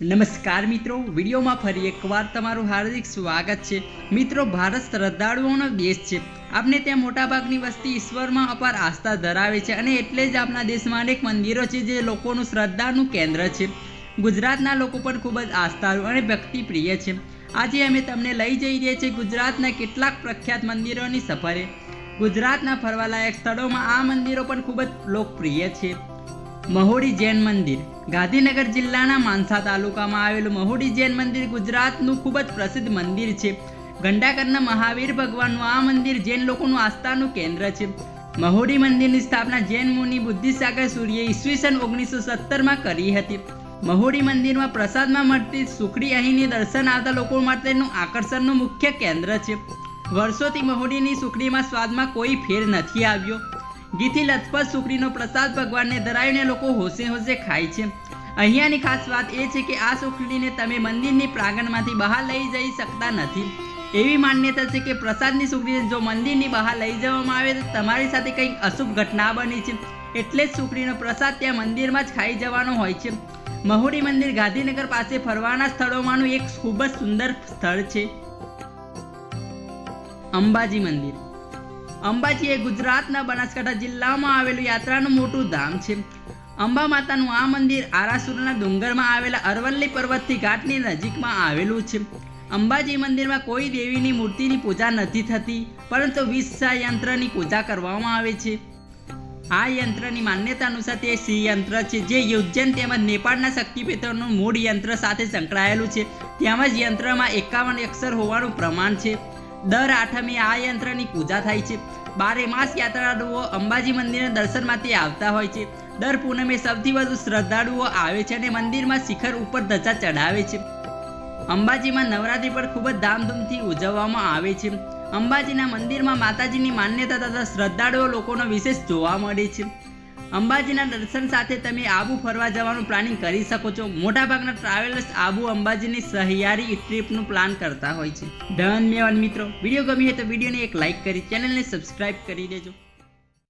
નમસ્કાર મિત્રો, વિડીયોમાં ફરી એકવાર તમારું હાર્દિક સ્વાગત છે. મિત્રો, ભારત શ્રદ્ધાળુઓનો દેશ છે. આપણે ત્યાં મોટાભાગની વસ્તી ઈશ્વરમાં અપાર આસ્થા ધરાવે છે અને એટલે જ આપણા દેશમાં અનેક મંદિરો છે જે લોકોનું શ્રદ્ધાનું કેન્દ્ર છે. ગુજરાતના લોકો પણ ખૂબ જ આસ્થાળુ અને ભક્તિપ્રિય છે. આજે અમે તમને લઈ જઈ રહ્યા છીએ ગુજરાતના કેટલાક પ્રખ્યાત મંદિરોની સફરે. ગુજરાતના ફરવાલાયક સ્થળોમાં આ મંદિરો પણ ખૂબ જ લોકપ્રિય છે. મહોડી જૈન મંદિર. ગાંધીનગર જિલ્લાના માનસા તાલુકામાં આવેલું મહોડી જૈન મંદિર ગુજરાતનું ખૂબ જ પ્રસિદ્ધ મંદિર છે. ગંડાકરના મહાવીર ભગવાનનું આ મંદિર જૈન લોકોનું આસ્થાનું કેન્દ્ર છે. મહોડી મંદિરની સ્થાપના જૈન મુનિ બુદ્ધિસાગર સૂર્યે ઈસવીસન ઓગણીસો સત્તરમાં કરી હતી. મહોડી મંદિરમાં પ્રસાદમાં મળતી સુખડી અહીંની દર્શન આવતા લોકો માટેનું આકર્ષણનું મુખ્ય કેન્દ્ર છે. વર્ષોથી મહોડીની સુખડીમાં સ્વાદમાં કોઈ ફેર નથી આવ્યો. ઘીથી લથપથ સુખડીનો પ્રસાદ ભગવાનને ધરાવીને લોકો હોશે હોશે ખાય છે. અહીંયાની ખાસ વાત એ છે કે આ સુખડીને તમે મંદિરની પ્રાંગણમાંથી બહાર લઈ જઈ શકતા નથી. એવી માન્યતા છે કે પ્રસાદની સુખડીને જો મંદિરની બહાર લઈ જવામાં આવે તો તમારી સાથે કંઈક અશુભ ઘટના બની છે. એટલે જ સુખડીનો પ્રસાદ ત્યાં મંદિરમાં જ ખાઈ જવાનો હોય છે. મહુડી મંદિર ગાંધીનગર પાસે ફરવાના સ્થળોમાંનું એક ખૂબ જ સુંદર સ્થળ છે. અંબાજી મંદિર. અંબાજી એ ગુજરાતના બનાસકાંઠા જિલ્લામાં આવેલું યાત્રાનું મોટું ધામ છે. અંબા માતાનું આ મંદિર આરાસુરના ડુંગરમાં આવેલા અરવલ્લી પર્વતથી ઘાટની નજીકમાં આવેલું છે. અંબાજી મંદિરમાં કોઈ દેવીની મૂર્તિની પૂજા નથી થતી, પરંતુ વિસ્સા યંત્રની પૂજા કરવામાં આવે છે. આ યંત્રની માન્યતા અનુસાર તે શ્રી યંત્ર છે, જે ઉજ્જૈન તેમજ નેપાળના શક્તિપીઠોનું મૂળ યંત્ર સાથે સંકળાયેલું છે. તેમજ યંત્રમાં એકાવન અક્ષર હોવાનું પ્રમાણ છે. દર આઠમે આ યંત્રની પૂજા થાય છે. બારે માસ યાત્રાળુઓ અંબાજી મંદિરના દર્શનમાંથી આવતા હોય છે. દર પૂનમે સૌથી વધુ શ્રદ્ધાળુઓ આવે છે અને મંદિરમાં શિખર ઉપર ધજા ચઢાવે છે. અંબાજીમાં નવરાત્રિ પણ ખૂબ જ ધામધૂમથી ઉજવવામાં આવે છે. અંબાજીના મંદિરમાં માતાજીની માન્યતા તથા શ્રદ્ધાળુઓ લોકોનો વિશેષ જોવા મળે છે. અંબાજીના દર્શન સાથે તમે આબુ ફરવા જવાનું પ્લાનિંગ કરી શકો છો. મોટાભાગના ટ્રાવેલર્સ આબુ અંબાજીની સહિયારી ટ્રીપનું પ્લાન કરતા હોય છે. ધન્યવાદ મિત્રો, વીડિયો ગમી હોય તો વિડીયોને એક લાઇક કરી, ચેનલને સબસ્ક્રાઇબ કરી દેજો.